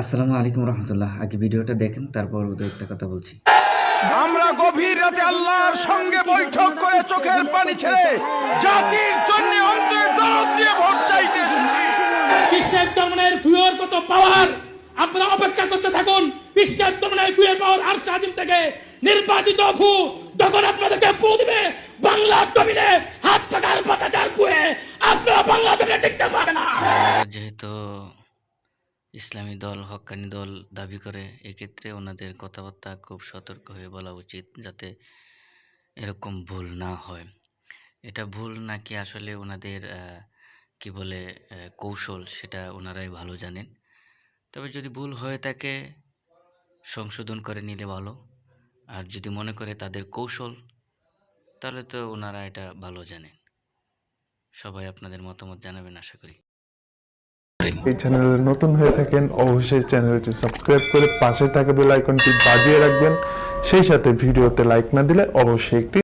আসসালামু আলাইকুম রহমতুল্লাহ। আগে ভিডিওটা দেখেন তারপর দু একটা কথা বলছি। আমরা গভীর রাতে আল্লাহর সঙ্গে বৈঠক করে চোখের পানি ছেড়ে জাতির জন্য অন্তরের দরদ দিয়ে ভোট চাইতে বিশ্বের দমনের ফুয়ের কত পাওয়ার আপনারা অপেক্ষা করতে থাকুন। বিশ্বের দমনের ফুয়ের পাওয়ার আর স্বাধীন থেকে নির্বাচিত ফু যখন আপনাদেরকে ফু দিবে বাংলা জমিনে হাত পাকার পাতাচার ফুয়ে আপনারা বাংলা জমিনে টিকতে পারবে না। যেহেতু ইসলামী দল হক্কানি দল দাবি করে, এক্ষেত্রে ওনাদের কথাবার্তা খুব সতর্ক হয়ে বলা উচিত যাতে এরকম ভুল না হয়। এটা ভুল নাকি আসলে ওনাদের কি বলে কৌশল সেটা ওনারাই ভালো জানেন। তবে যদি ভুল হয়ে থাকে, সংশোধন করে নিলে ভালো। আর যদি মনে করে তাদের কৌশল, তাহলে তো ওনারা এটা ভালো জানেন। সবাই আপনাদের মতামত জানাবেন, আশা করি। এই চ্যানেলে নতুন হয়ে থাকেন, অবশ্যই চ্যানেলটি সাবস্ক্রাইব করে পাশে থাকা বেল আইকনটি বাজিয়ে রাখবেন। সেই সাথে ভিডিওতে লাইক না দিলে অবশ্যই একটি